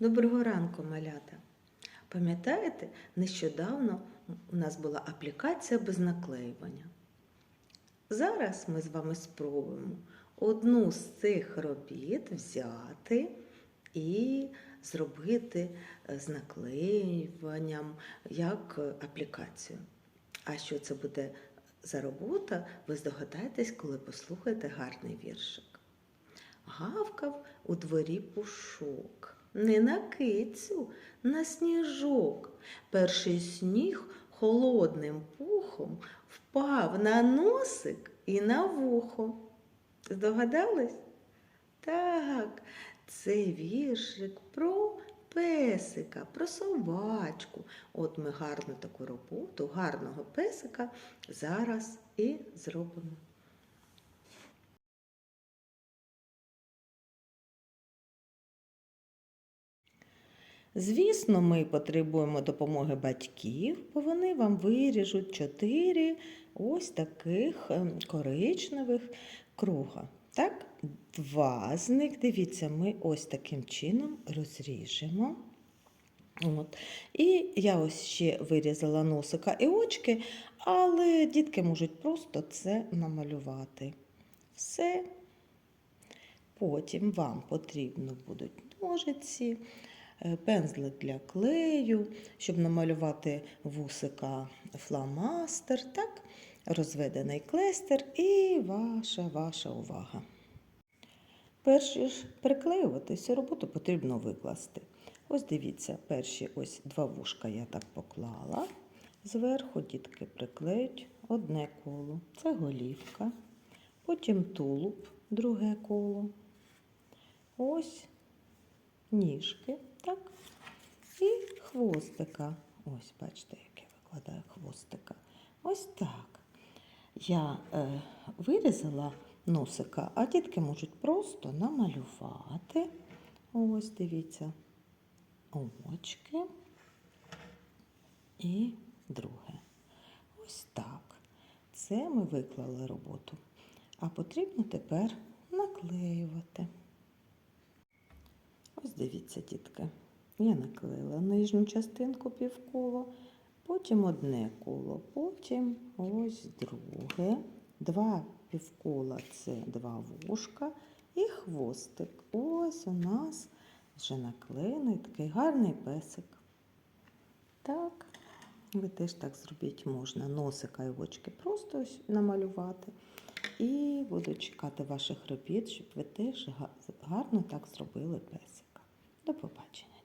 Доброго ранку, малята! Пам'ятаєте, нещодавно у нас була аплікація без наклеювання. Зараз ми з вами спробуємо одну з цих робіт взяти і зробити е, з наклеюванням як аплікацію. А що це буде за робота, ви здогадаєтесь, коли послухаєте гарний віршик. Гавкав у дворі пушок, не на кицю, на сніжок. Перший сніг холодним пухом впав на носик і на вухо. Здогадались? Так, це віршик про песика, про собачку. От ми гарну таку роботу, гарного песика зараз і зробимо. Звісно, ми потребуємо допомоги батьків, бо вони вам виріжуть чотири ось таких ем, коричневих круга. Так, два з них, дивіться, ми ось таким чином розріжемо. От. І я ось ще вирізала носика і очки, але дітки можуть просто це намалювати. Все. Потім вам потрібно будуть ножиці, пензлик для клею, щоб намалювати вусика фломастер, так? розведений клейстер і ваша ваша увага. Перш ніж приклеювати, всю роботу потрібно викласти. Ось дивіться, перші ось два вушка я так поклала. Зверху дітки приклеють одне коло. Це голівка. Потім тулуб, друге коло. Ось ніжки, так? І хвостика. Ось, бачите, як я викладаю хвостика. Ось так. Я е, вирізала носика, а дітки можуть просто намалювати. Ось, дивіться, очки і друге. Ось так. Це ми виклали роботу. А потрібно тепер наклеювати. Ось дивіться, дітки. Я наклеїла нижню частинку півкола, потім одне коло, потім ось друге. Два півкола це два вушка і хвостик. Ось у нас вже наклеєний такий гарний песик. Так, ви теж так зробіть можна. Носика і очки просто ось намалювати. І буду чекати ваших робіт, щоб ви теж гарно так зробили песик. Do popatrzenia.